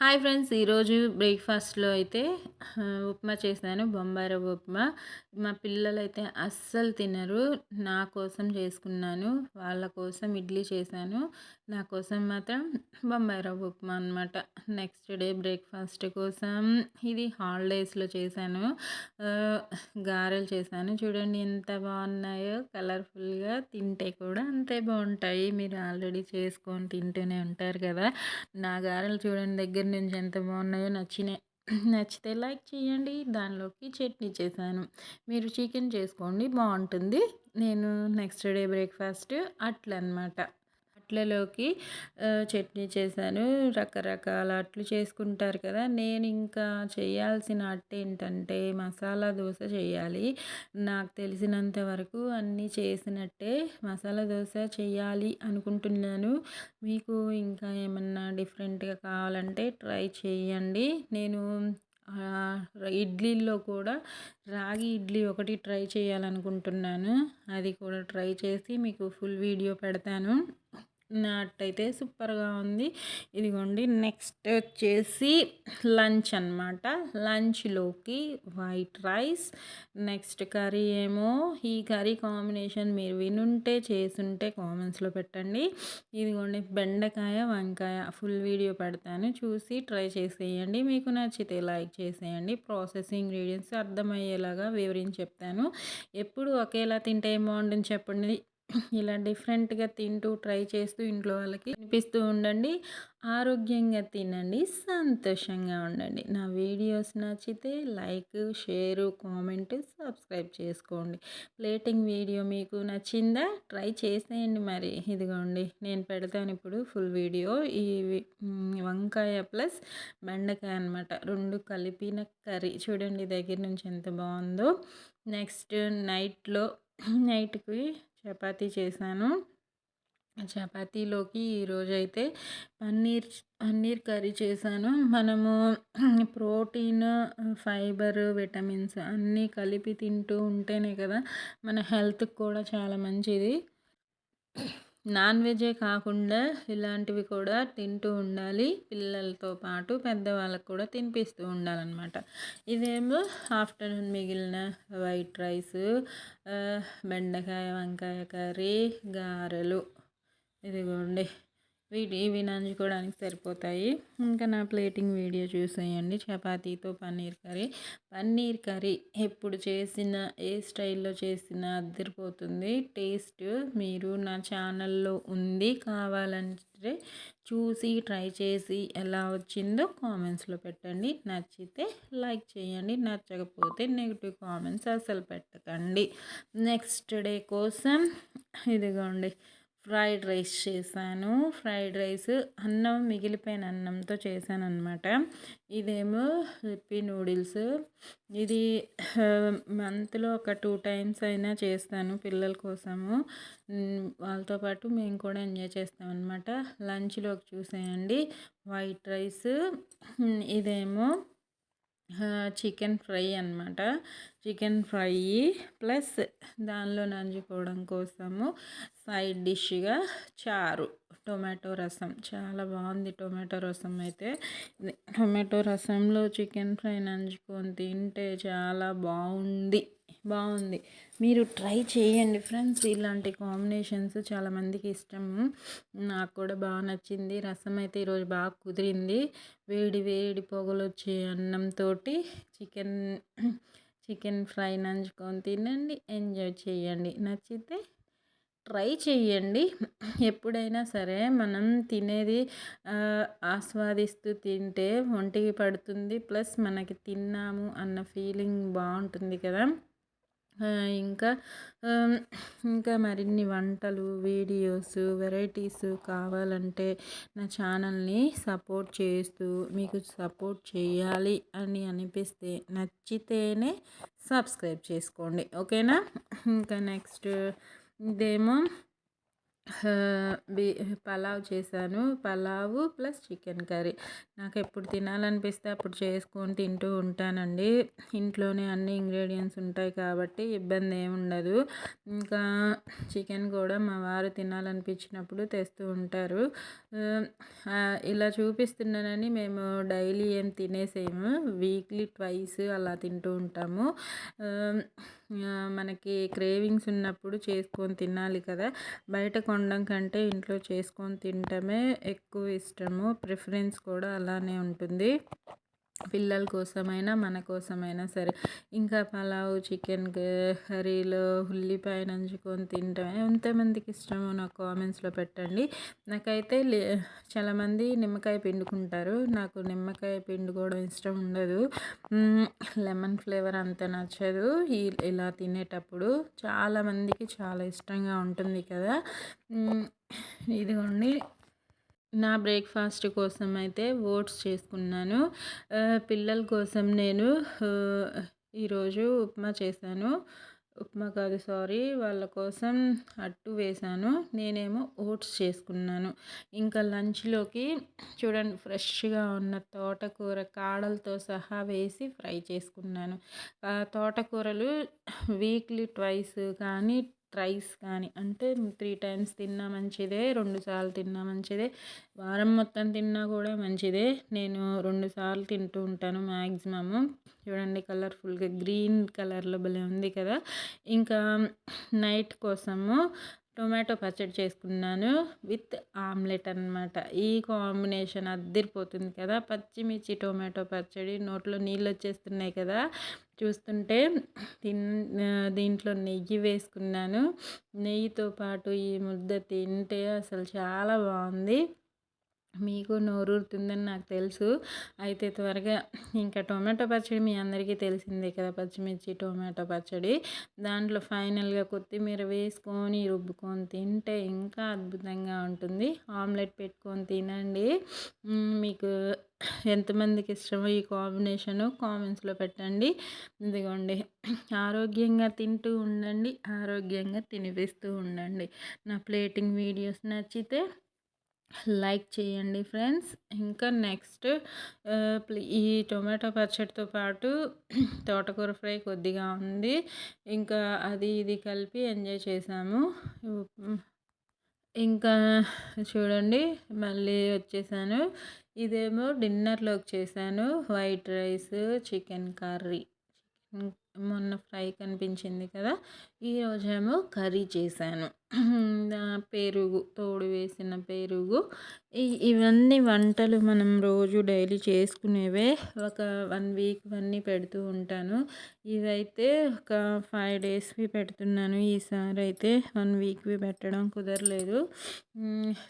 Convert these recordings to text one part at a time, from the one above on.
Hi friends ఈరోజు బ్రేక్ఫాస్ట్లో అయితే ఉప్మా చేశాను బొంబాయి రవ్వ ఉప్మా. మా పిల్లలైతే అస్సలు తినరు. నా కోసం చేసుకున్నాను వాళ్ళ కోసం ఇడ్లీ చేశాను. నా కోసం మాత్రం బొంబాయి రవ్వ ఉప్మా అనమాట నెక్స్ట్ డే బ్రేక్ఫాస్ట్ కోసం ఇది హాలిడేస్లో చేశాను. గారెలు చేశాను. చూడండి ఎంత బాగున్నాయో. కలర్ఫుల్గా తింటే కూడా అంతే బాగుంటాయి. మీరు ఆల్రెడీ చేసుకొని తింటూనే ఉంటారు కదా. నా గారెలు చూడండి దగ్గర నుంచి ఎంత బాగున్నాయో నచ్చినాయి నచ్చితే లైక్ చేయండి. దానిలోకి చట్నీ చేశాను. మీరు చికెన్ చేసుకోండి బాగుంటుంది. నేను నెక్స్ట్ డే బ్రేక్ఫాస్ట్ అట్లనమాట. అట్లలోకి చట్నీ చేశాను. రకరకాల అట్లు చేసుకుంటారు కదా! నేను ఇంకా చేయాల్సిన అట్టు ఏంటంటే మసాలా దోశ చేయాలి. నాకు తెలిసినంత వరకు అన్నీ చేసినట్టే మసాలా దోశ చేయాలి అనుకుంటున్నాను. మీకు ఇంకా ఏమన్నా డిఫరెంట్గా కావాలంటే ట్రై చేయండి. నేను ఇడ్లీల్లో కూడా రాగి ఇడ్లీ ఒకటి ట్రై చేయాలనుకుంటున్నాను. అది కూడా ట్రై చేసి మీకు ఫుల్ వీడియో పెడతాను. అయితే సూపర్గా ఉంది. ఇదిగోండి నెక్స్ట్ వచ్చేసి లంచ్ అనమాట లంచ్లోకి వైట్ రైస్ నెక్స్ట్ కర్రీ ఏమో ఈ కర్రీ కాంబినేషన్ మీరు వినుంటే చేసుంటే కామెంట్స్లో పెట్టండి. ఇదిగోండి బెండకాయ వంకాయ ఫుల్ వీడియో పెడతాను. చూసి ట్రై చేసేయండి. మీకు నచ్చితే లైక్ చేసేయండి. ప్రాసెస్ ఇంగ్రీడియంట్స్ అర్థమయ్యేలాగా వివరించి చెప్తాను. ఎప్పుడు ఒకేలా తింటే ఏం బాగుంటుంది చెప్పండి. ఇలా డిఫరెంట్గా తింటూ ట్రై చేస్తూ ఇంట్లో వాళ్ళకి వినిపిస్తూ ఉండండి. ఆరోగ్యంగా తినండి. సంతోషంగా ఉండండి. నా వీడియోస్ నచ్చితే లైక్ షేరు కామెంట్ సబ్స్క్రైబ్ చేసుకోండి. ప్లేటింగ్ వీడియో మీకు నచ్చిందా? ట్రై చేసేయండి మరి. ఇదిగోండి నేను పెడతాను ఇప్పుడు ఫుల్ వీడియో. ఈ వంకాయ ప్లస్ బెండకాయ అనమాట రెండు కలిపిన కర్రీ. చూడండి దగ్గర నుంచి ఎంత బాగుందో. నెక్స్ట్ నైట్లో నైట్కి చపాతీ చేశాను. చపాతీలోకి ఈరోజైతే పన్నీర్ పన్నీర్ కర్రీ చేశాను. మనము ప్రోటీన్ ఫైబర్ విటమిన్స్ అన్నీ కలిపి తింటూ ఉంటేనే కదా మన హెల్త్కి కూడా చాలా మంచిది. నాన్ వెజే కాకుండా ఇలాంటివి కూడా తింటూ ఉండాలి. పిల్లలతో పాటు పెద్దవాళ్ళకు కూడా తినిపిస్తూ ఉండాలన్నమాట. ఇదేమో ఆఫ్టర్నూన్ మిగిలిన వైట్ రైస్ బెండకాయ వంకాయ కర్రీ గారెలు. ఇదిగోండి. వీటి ఇవి నంచుకోవడానికి సరిపోతాయి. ఇంకా నా ప్లేటింగ్ వీడియో చూసేయండి. చపాతీతో పన్నీర్ కర్రీ. పన్నీర్ కర్రీ ఎప్పుడు చేసిన ఏ స్టైల్లో చేసినా అద్దరిపోతుంది. టేస్ట్ మీరు నా ఛానల్లో ఉంది. కావాలంటే చూసి ట్రై చేసి ఎలా వచ్చిందో కామెంట్స్లో పెట్టండి. నచ్చితే లైక్ చేయండి. నచ్చకపోతే నెగిటివ్ కామెంట్స్ అసలు పెట్టకండి. నెక్స్ట్ డే కోసం ఇదిగోండి. ఫ్రైడ్ రైస్ చేశాను. ఫ్రైడ్ రైస్ అన్నం మిగిలిపోయిన అన్నంతో చేశాను అనమాట ఇదేమో రిప్పి నూడిల్స్. ఇది మంత్లో ఒక టూ టైమ్స్ అయినా చేస్తాను పిల్లల కోసము. వాళ్ళతో పాటు మేము కూడా ఎంజాయ్ చేస్తాం అనమాట లంచ్లోకి చూసేయండి. White rice. ఇదేమో చికెన్ ఫ్రై అనమాట చికెన్ ఫ్రై ప్లస్ దానిలో నంజుకోవడం కోసము సైడ్ డిష్గా చారు టొమాటో రసం. చాలా బాగుంది టొమాటో రసం అయితే. టొమాటో రసంలో చికెన్ ఫ్రై నంచుకొని తింటే చాలా బాగుంది. బాగుంది. మీరు ట్రై చేయండి ఫ్రెండ్స్. ఇలాంటి కాంబినేషన్స్ చాలామందికి ఇష్టం నాకు కూడా బాగా నచ్చింది. రసం అయితే ఈరోజు బాగా కుదిరింది. వేడి వేడి పొగలు వచ్చే అన్నంతో చికెన్ చికెన్ ఫ్రై నంచుకొని తినండి. ఎంజాయ్ చేయండి. నచ్చితే ట్రై చేయండి. ఎప్పుడైనా సరే మనం తినేది ఆస్వాదిస్తూ తింటే ఒంటికి పడుతుంది. ప్లస్ మనకి తిన్నాము అన్న ఫీలింగ్ బాగుంటుంది కదా. ఇంకా ఇంకా మరిన్ని వంటలు వీడియోస్ వెరైటీస్ కావాలంటే నా ఛానల్ని సపోర్ట్ చేస్తూ మీకు సపోర్ట్ చేయాలి అని అనిపిస్తే నచ్చితేనే సబ్స్క్రైబ్ చేసుకోండి. ఓకేనా? ఇంకా నెక్స్ట్ ఇదేమో పలావ్ చేశాను. Pulao plus chicken curry. నాకు ఎప్పుడు తినాలనిపిస్తే అప్పుడు చేసుకొని తింటూ ఉంటానండి. ఇంట్లోనే అన్ని ఇంగ్రీడియంట్స్ ఉంటాయి కాబట్టి ఇబ్బంది ఏముండదు ఇంకా చికెన్ కూడా మా వారు తినాలనిపించినప్పుడు తెస్తూ ఉంటారు. ఇలా చూపిస్తున్నానని మేము డైలీ ఏం తినేసేము. వీక్లీ ట్వైస్ అలా తింటూ ఉంటాము. మనకి క్రేవింగ్స్ ఉన్నప్పుడు చేసుకొని తినాలి కదా. బయట కొనడం కంటే ఇంట్లో చేసుకొని తినటమే ఎక్కువ ఇష్టము. ప్రిఫరెన్స్ కూడా అలానే ఉంటుంది. పిల్లల కోసమైనా మన కోసమైనా సరే. ఇంకా పలావ్ చికెన్ కర్రీలో ఉల్లిపాయ నంచుకొని తింటాం. ఎంతమందికి ఇష్టమో నాకు కామెంట్స్లో పెట్టండి. నాకైతే లే చాలామంది నిమ్మకాయ పిండుకుంటారు. నాకు నిమ్మకాయ పిండుకోవడం ఇష్టం ఉండదు. లెమన్ ఫ్లేవర్ అంత నచ్చదు. ఈ ఇలా తినేటప్పుడు చాలామందికి చాలా ఇష్టంగా ఉంటుంది కదా. ఇదిగోండి. నా బ్రేక్ఫాస్ట్ కోసం అయితే ఓట్స్ చేసుకున్నాను. పిల్లల కోసం నేను ఈరోజు ఉప్మా చేశాను. ఉప్మా కాదు సారీ వాళ్ళ కోసం అట్టు వేశాను. నేనేమో ఓట్స్ చేసుకున్నాను. ఇంకా లంచ్లోకి చూడండి ఫ్రెష్గా ఉన్న తోటకూర కాడలతో సహా వేసి ఫ్రై చేసుకున్నాను. తోటకూరలు వీక్లీ ట్వైస్ కానీ రైస్ కానీ అంటే త్రీ టైమ్స్ తిన్నా మంచిదే రెండు సార్లు తిన్నా మంచిదే. వారం మొత్తం తిన్నా కూడా మంచిదే. నేను రెండు సార్లు తింటూ ఉంటాను మ్యాక్సిమము చూడండి కలర్ఫుల్గా గ్రీన్ కలర్లో భలే ఉంది కదా. ఇంకా నైట్ కోసము టొమాటో పచ్చడి చేసుకున్నాను విత్ ఆమ్లెట్ అనమాట ఈ కాంబినేషన్ అద్దరిపోతుంది కదా. పచ్చిమిర్చి టొమాటో పచ్చడి నోట్లో నీళ్ళు వచ్చేస్తున్నాయి కదా. చూస్తుంటే తిన్ దీంట్లో నెయ్యి వేసుకున్నాను. నెయ్యితో పాటు ఈ ముద్ద తింటే అసలు చాలా బాగుంది. మీకు నోరూరుతుందని నాకు తెలుసు. అయితే త్వరగా ఇంకా టొమాటో పచ్చడి మీ అందరికీ తెలిసిందే కదా పచ్చిమిర్చి టొమాటో పచ్చడి. దాంట్లో ఫైనల్గా కొత్తిమీర వేసుకొని రుబ్బుకొని తింటే ఇంకా అద్భుతంగా ఉంటుంది. ఆమ్లెట్ పెట్టుకొని తినండి. మీకు ఎంతమందికి ఇష్టమో ఈ కాంబినేషను కామెంట్స్లో పెట్టండి. ఇదిగోండి ఆరోగ్యంగా తింటూ ఉండండి ఆరోగ్యంగా తినిపిస్తూ ఉండండి. నా ప్లేటింగ్ వీడియోస్ నచ్చితే లైక్ చేయండి ఫ్రెండ్స్. ఇంకా నెక్స్ట్ ఈ టొమాటో పచ్చడితో పాటు తోటకూర ఫ్రై కొద్దిగా ఉంది. ఇంకా అది ఇది కలిపి ఎంజాయ్ చేసాము ఇంకా చూడండి మళ్ళీ వచ్చేసాను. ఇదేమో డిన్నర్లోకి చేశాను. White rice chicken curry. మొన్న ఫ్రై కనిపించింది కదా ఈరోజేమో కర్రీ చేశాను. పెరుగు తోడు వేసిన పెరుగు. ఇవన్నీ వంటలు మనం రోజు డైలీ చేసుకునేవే ఒక వన్ వీక్ అన్నీ పెడుతూ ఉంటాను. ఇవైతే ఒక ఫైవ్ డేస్వి పెడుతున్నాను. ఈసారి అయితే వన్ వీక్వి పెట్టడం కుదరలేదు.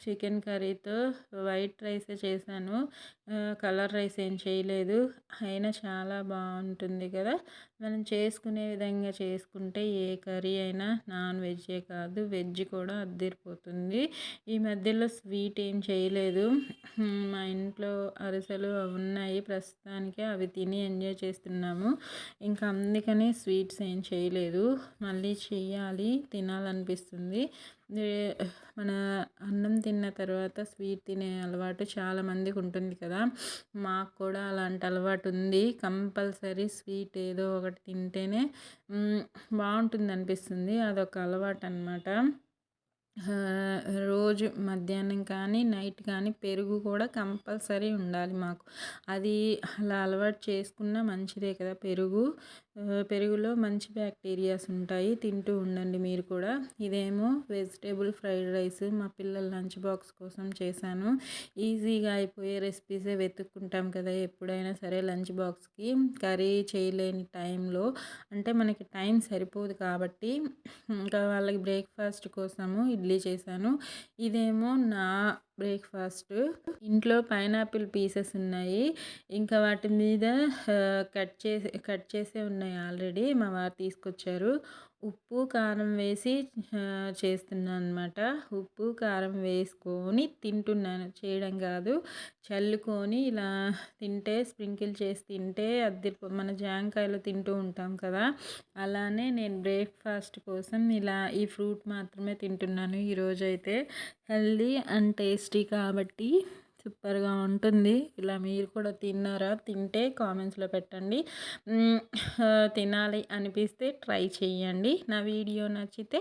చికెన్ కర్రీతో వైట్ రైస్ చేశాను. కలర్ రైస్ ఏం చేయలేదు. అయినా చాలా బాగుంటుంది కదా. మనం చేసుకునే విధంగా చేసుకుంటే ఏ కర్రీ అయినా నాన్ వెజ్జే కాదు వెజ్ కూడా అద్దరిపోతుంది. ఈ మధ్యలో స్వీట్ ఏం చేయలేదు. మా ఇంట్లో అరిసెలు ఉన్నాయి. ప్రస్తుతానికి అవి తిని ఎంజాయ్ చేస్తున్నాము. ఇంకా అందుకనే స్వీట్స్ ఏం చేయలేదు. మళ్ళీ చేయాలి తినాలనిపిస్తుంది. మన అన్నం తిన్న తర్వాత స్వీట్ తినే అలవాటు చాలామందికి ఉంటుంది కదా. మాకు కూడా అలాంటి అలవాటు ఉంది. కంపల్సరీ స్వీట్ ఏదో ఒకటి తింటేనే బాగుంటుంది అనిపిస్తుంది. అదొక అలవాటు అనమాట రోజు మధ్యాహ్నం కానీ నైట్ కానీ పెరుగు కూడా కంపల్సరీ ఉండాలి మాకు. అది అలా అలవాటు చేసుకున్న మంచిదే కదా పెరుగు. పెరుగులో మంచి బ్యాక్టీరియాస్ ఉంటాయి. తింటూ ఉండండి మీరు కూడా. ఇదేమో వెజిటేబుల్ ఫ్రైడ్ రైస్ మా పిల్లల లంచ్ బాక్స్ కోసం చేశాను. ఈజీగా అయిపోయే రెసిపీసే వెతుక్కుంటాం కదా ఎప్పుడైనా సరే లంచ్ బాక్స్కి. కర్రీ చేయలేని టైంలో అంటే మనకి టైం సరిపోదు కాబట్టి ఇంకా వాళ్ళకి బ్రేక్ఫాస్ట్ కోసము ఇడ్లీ చేశాను. ఇదేమో నా బ్రేక్ఫాస్ట్. ఇంట్లో పైనాపిల్ పీసెస్ ఉన్నాయి. ఇంకా వాటి మీద కట్ చేసి కట్ చేసే ఉన్నాయి ఆల్రెడీ. మా వారు తీసుకొచ్చారు. ఉప్పు కారం వేసి చేస్తున్నాను అనమాట ఉప్పు కారం వేసుకొని తింటున్నాను. చేయడం కాదు. చల్లుకొని ఇలా తింటే స్ప్రింకిల్ చేసి తింటే అది మన జాంకాయలు తింటూ ఉంటాం కదా. అలానే నేను బ్రేక్ఫాస్ట్ కోసం ఇలా ఈ ఫ్రూట్ మాత్రమే తింటున్నాను ఈరోజైతే. హెల్దీ అండ్ టేస్టీ కాబట్టి సూపర్గా ఉంటుంది. ఇలా మీరు కూడా తిన్నారా? తింటే కామెంట్స్లో పెట్టండి. తినాలి అనిపిస్తే ట్రై చేయండి. నా వీడియో నచ్చితే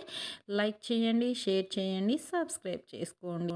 లైక్ చేయండి షేర్ చేయండి సబ్స్క్రైబ్ చేసుకోండి.